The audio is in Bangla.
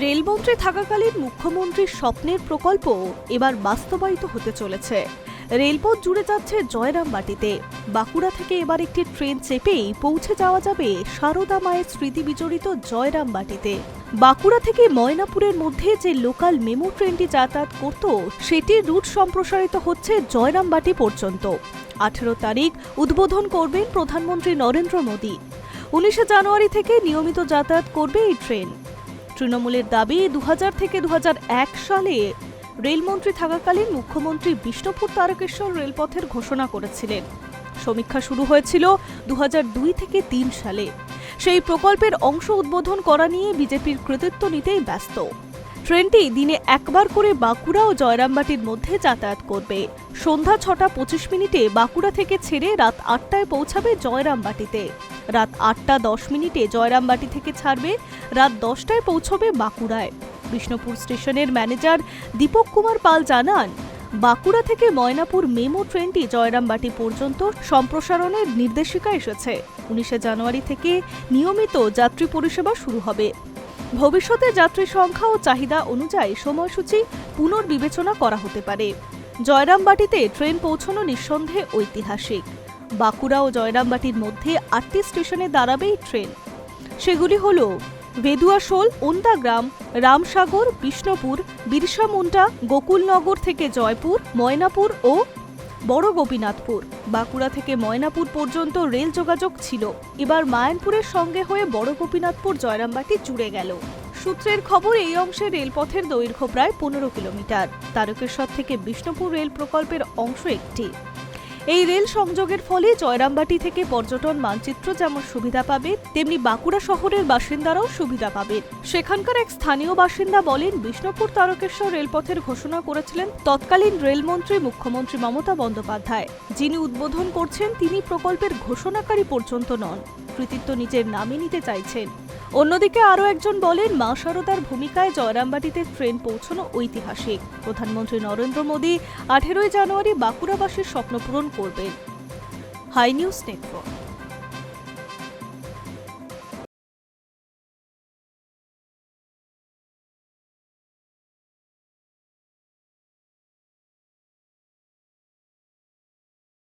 রেলমন্ত্রী থাকাকালীন মুখ্যমন্ত্রীর স্বপ্নের প্রকল্প এবার বাস্তবায়িত হতে চলেছে। রেলপথ জুড়ে যাচ্ছে জয়রামবাটিতে বাঁকুড়া থেকে এবার একটি ট্রেন চেপেই পৌঁছে যাওয়া যাবে সারদা মায়ের স্মৃতি বিজড়িত জয়রামবাটিতে বাঁকুড়া থেকে ময়নাপুরের মধ্যে যে লোকাল মেমো ট্রেনটি যাতায়াত করত, সেটির রুট সম্প্রসারিত হচ্ছে জয়রামবাটি পর্যন্ত। আঠেরো তারিখ উদ্বোধন করবেন প্রধানমন্ত্রী নরেন্দ্র মোদী। উনিশে জানুয়ারি থেকে নিয়মিত যাতায়াত করবে এই ট্রেন। তৃণমূলের দাবি দু হাজার থেকে দু হাজার এক সালে রেলমন্ত্রী থাকাকালীন মুখ্যমন্ত্রী বিষ্ণুপুর তারকেশ্বর রেলপথের ঘোষণা করেছিলেন। সমীক্ষা শুরু হয়েছিল দু হাজার দুই থেকে তিন সালে। সেই প্রকল্পের অংশ উদ্বোধন করা নিয়ে বিজেপির কৃতিত্ব নিতেই ব্যস্ত। ট্রেনটি দিনে একবার করে বাঁকুড়া ও জয়রামবাটির মধ্যে যাতায়াত করবে। সন্ধ্যা ছটা পঁচিশ মিনিটে বাঁকুড়া থেকে ছেড়ে রাত আটটায় পৌঁছাবে জয়রামবাটিতে। রাত আটটা দশ মিনিটে জয়রামবাটি থেকে ছাড়বে, রাত দশটায় পৌঁছবে বাঁকুড়ায়। বিষ্ণুপুর স্টেশনের ম্যানেজার দীপক কুমার পাল জানান, বাঁকুড়া থেকে ময়নাপুর মেমো ট্রেনটি জয়রামবাটি পর্যন্ত সম্প্রসারণের নির্দেশিকা এসেছে। উনিশে জানুয়ারি থেকে নিয়মিত যাত্রী পরিষেবা শুরু হবে। ভবিষ্যতে যাত্রী সংখ্যা ও চাহিদা অনুযায়ী সময়সূচি পুনর্বিবেচনা করা হতে পারে। জয়রামবাটিতে ট্রেন পৌঁছানো নিঃসন্দেহে ঐতিহাসিক। বাঁকুড়া ও জয়রামবাটির মধ্যে আটটি স্টেশনে দাঁড়াবে এই ট্রেন। সেগুলি হল ভেদুয়াশোল ওন্দাগ্রাম রামসাগর, বিষ্ণুপুর, বিরসা মুন্ডা, গোকুলনগর থেকে জয়পুর, ময়নাপুর ও বড় গোপীনাথপুর। বাঁকুড়া থেকে ময়নাপুর পর্যন্ত রেল যোগাযোগ ছিল। এবার মায়ানপুরের সঙ্গে হয়ে বড় গোপীনাথপুর জয়রামবাটি জুড়ে গেল। সূত্রের খবর, এই অংশে রেলপথের দৈর্ঘ্য প্রায় পনেরো কিলোমিটার। তারকেশ্বর থেকে বিষ্ণুপুর রেল প্রকল্পের অংশ একটি। এই রেল সংযোগের ফলে জয়রামবাটি থেকে পর্যটন মানচিত্র যেমন সুবিধা পাবে, তেমনি বাঁকুড়া শহরের বাসিন্দারাও সুবিধা পাবেন সেখানকার এক স্থানীয় বাসিন্দা বলেন, বিষ্ণুপুর তারকেশ্বর রেলপথের ঘোষণা করেছিলেন তৎকালীন রেলমন্ত্রী মুখ্যমন্ত্রী মমতা বন্দ্যোপাধ্যায়। যিনি উদ্বোধন করছেন, তিনি প্রকল্পের ঘোষণাকারী পর্যন্ত নন। কৃতিত্ব নিজের নামে নিতে চাইছেন। অন্যদিকে আরও একজন বলেন, মা শারদার ভূমিকায় জয়রামবাটিতে ট্রেন পৌঁছানো ঐতিহাসিক। প্রধানমন্ত্রী নরেন্দ্র মোদী আঠেরোই জানুয়ারি বাঁকুড়াবাসীর স্বপ্ন পূরণ করবেন। Hi news network.